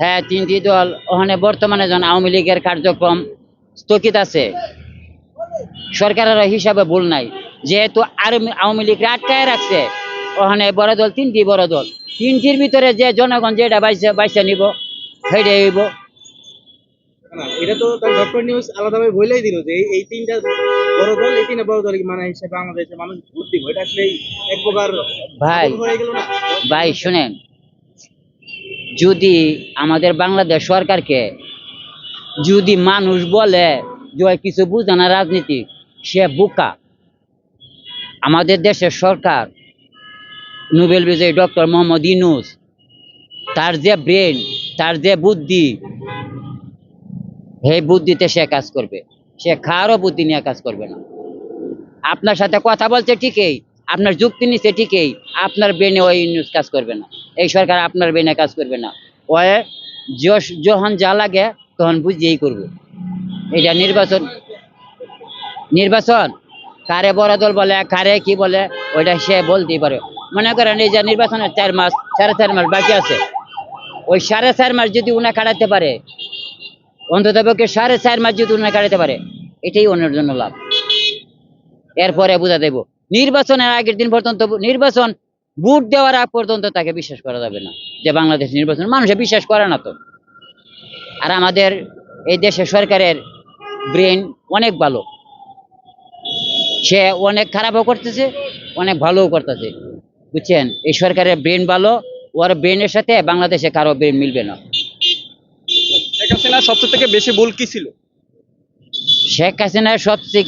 হ্যাঁ তিনটি দল। ওখানে বর্তমানে যেন আওয়ামী লীগের কার্যক্রম স্থগিত আছে। সরকারের হিসাবে ভুল নাই। যেহেতু আর আওয়ামী লীগ আটকায় রাখছে ওখানে বড় দল তিনটি বড় দল। তিনটির ভিতরে যে জনগণ যেটা বাইসে বাইসে নিব সেইটাই হইব। এটা তো ডক্টর নিউজ আলাদাভাবে বলেই দিল যে এই- এই তিনটা বড় দল এই তিনটা বড় দল মানে হিসেবে বাংলাদেশের মানুষ ভোট দিব। এটা আসলে এক প্রকার ভাই হয়ে গেল না? ভাই শুনেন। যদি আমাদের বাংলাদেশ সরকারকে যদি মানুষ বলে যে কিছু বুঝে না রাজনীতি, সে বোকা। আমাদের দেশের সরকার, নোবেল বিজয়ী ডক্টর মোহাম্মদ ইনুস তার যে ব্রেন, তার যে বুদ্ধি, সেই বুদ্ধিতে সে কাজ করবে। সে খাওয়ারও বুদ্ধি নিয়ে কাজ করবে না। আপনার সাথে কথা বলছে ঠিকই আপনার যুক্তি নিচ্ছে ঠিকই, আপনার ব্রেনে ওই নিউজ কাজ করবে না। এই সরকার আপনার ব্রেনে কাজ করবে না। ওই যশ- যখন যা লাগে, তখন বুঝিয়েই করবে। এটা নির্বাচন। নির্বাচন? কারে বড় দল বলে, কারে কি বলে, ওইটা সে বলতেই পারে। মনে করেন এই যে নির্বাচনের চার মাস, সাড়ে চার মাস বাকি আছে। ওই সাড়ে চার মাস যদি উনি কাটাতে পারে, অন্তত পক্ষে সাড়ে চার মাস যদি উনি কাটাতে পারে, এটাই অন্যের জন্য লাভ। এরপরে বুঝা দেব। নির্বাচনের আগের দিন পর্যন্ত নির্বাচন ভোট দেওয়ার আগ পর্যন্ত তাকে বিশ্বাস করা যাবে না যে বাংলাদেশ নির্বাচন মানুষে বিশ্বাস করে না তো। আর আমাদের এই দেশের সরকারের ব্রেন অনেক ভালো। সে অনেক খারাপও করতেছে অনেক ভালোও করতেছে। বুঝছেন? এই সরকারের ব্রেন ভালো ওর ব্রেনের সাথে বাংলাদেশে কারও ব্রেন মিলবে না। শেখ হাসিনা সবচেয়ে থেকে বেশি ভুল কি ছিল? শেখ হাসিনার সবচেয়ে